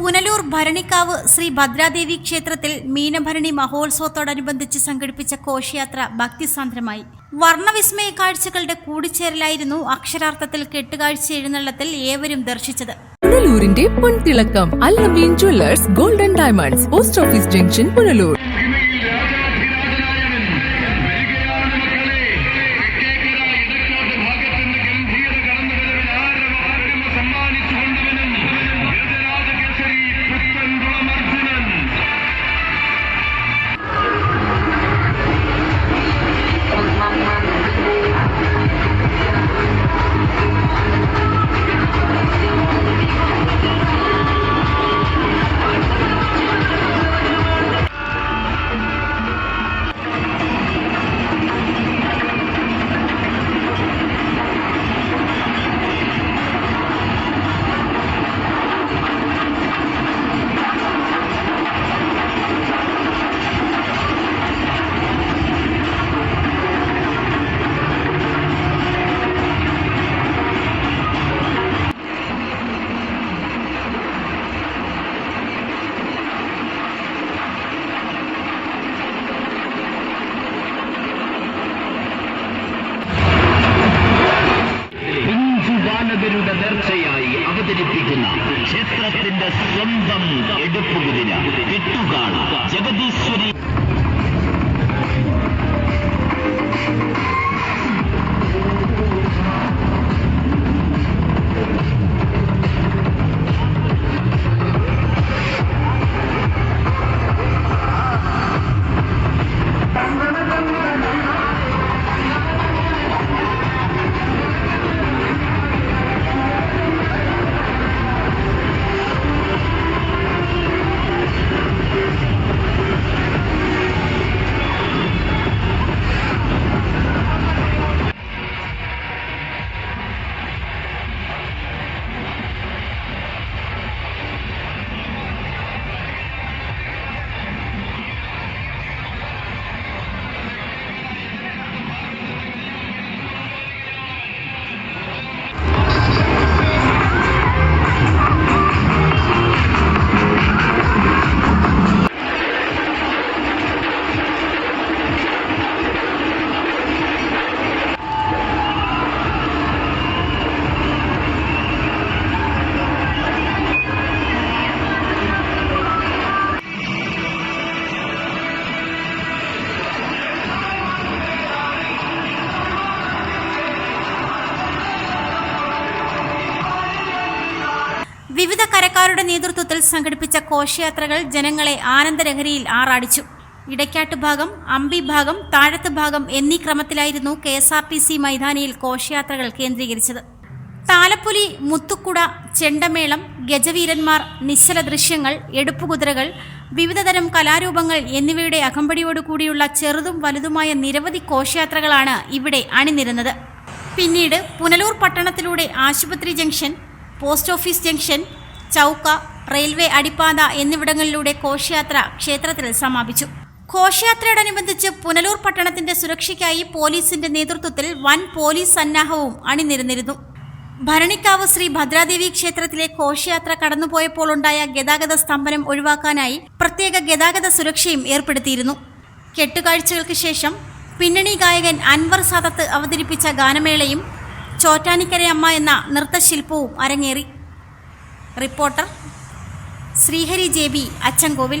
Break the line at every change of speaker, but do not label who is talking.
പുനലൂർ ഭരണിക്കാവ് ശ്രീ ഭദ്രാദേവി ക്ഷേത്രത്തിൽ മീനഭരണി മഹോത്സവത്തോടനുബന്ധിച്ച് സംഘടിപ്പിച്ച കോശയാത്ര ഭക്തിസാന്ദ്രമായി. വർണവിസ്മയ കാഴ്ചകളുടെ കൂടിച്ചേരലായിരുന്നു അക്ഷരാർത്ഥത്തിൽ കെട്ടുകാഴ്ച എഴുന്നള്ളത്തിൽ ഏവരും ദർശിച്ചത്.
പുനലൂരിന്റെ പൊൻതിളക്കം Alameen jewellers golden diamonds post office junction Punalur.
പിഞ്ചുവാനകരുടെ നേർച്ചയായി അവതരിപ്പിക്കുന്ന ക്ഷേത്രത്തിന്റെ സ്വന്തം എടുപ്പുകുതിര കെട്ടുകാണ ജഗദീശ്വരി
വിവിധ കരക്കാരുടെ നേതൃത്വത്തിൽ സംഘടിപ്പിച്ച കോശയാത്രകൾ ജനങ്ങളെ ആനന്ദലഹരിയിൽ ആറാടിച്ചു. ഇടയ്ക്കാട്ട് ഭാഗം അമ്പി ഭാഗം താഴത്ത് ഭാഗം എന്നീ ക്രമത്തിലായിരുന്നു K S R T C മൈതാനിയിൽ ഘോഷയാത്രകൾ കേന്ദ്രീകരിച്ചത്. താലപ്പൊലി മുത്തുക്കുട ചെണ്ടമേളം ഗജവീരന്മാർ നിശ്ചല ദൃശ്യങ്ങൾ എടുപ്പുകുതിരകൾ വിവിധതരം കലാരൂപങ്ങൾ എന്നിവയുടെ അകമ്പടിയോടുകൂടിയുള്ള ചെറുതും വലുതുമായ നിരവധി കോശയാത്രകളാണ് ഇവിടെ അണിനിരുന്നത്. പിന്നീട് പുനലൂർ പട്ടണത്തിലൂടെ ആശുപത്രി junction post office junction Chowka railway അടിപ്പാത എന്നിവിടങ്ങളിലൂടെ ഘോഷയാത്ര ക്ഷേത്രത്തിൽ സമാപിച്ചു. ഘോഷയാത്രയോടനുബന്ധിച്ച് പുനലൂർ പട്ടണത്തിന്റെ സുരക്ഷയ്ക്കായി പോലീസിന്റെ നേതൃത്വത്തിൽ വൻ പോലീസ് സന്നാഹവും അണിനിരന്നിരുന്നു. ഭരണിക്കാവ് ശ്രീ ഭദ്രാദേവി ക്ഷേത്രത്തിലെ ഘോഷയാത്ര കടന്നുപോയപ്പോൾ ഉണ്ടായ ഗതാഗത സ്തംഭനം ഒഴിവാക്കാനായി പ്രത്യേക ഗതാഗത സുരക്ഷയും ഏർപ്പെടുത്തിയിരുന്നു. കെട്ടുകാഴ്ചകൾക്ക് ശേഷം പിന്നണി ഗായകൻ അൻവർ സാദത്ത് അവതരിപ്പിച്ച ഗാനമേളയും ചോറ്റാനിക്കരയമ്മ എന്ന നൃത്തശില്പവും അരങ്ങേറി. Reporter Srihari J B Achankovil.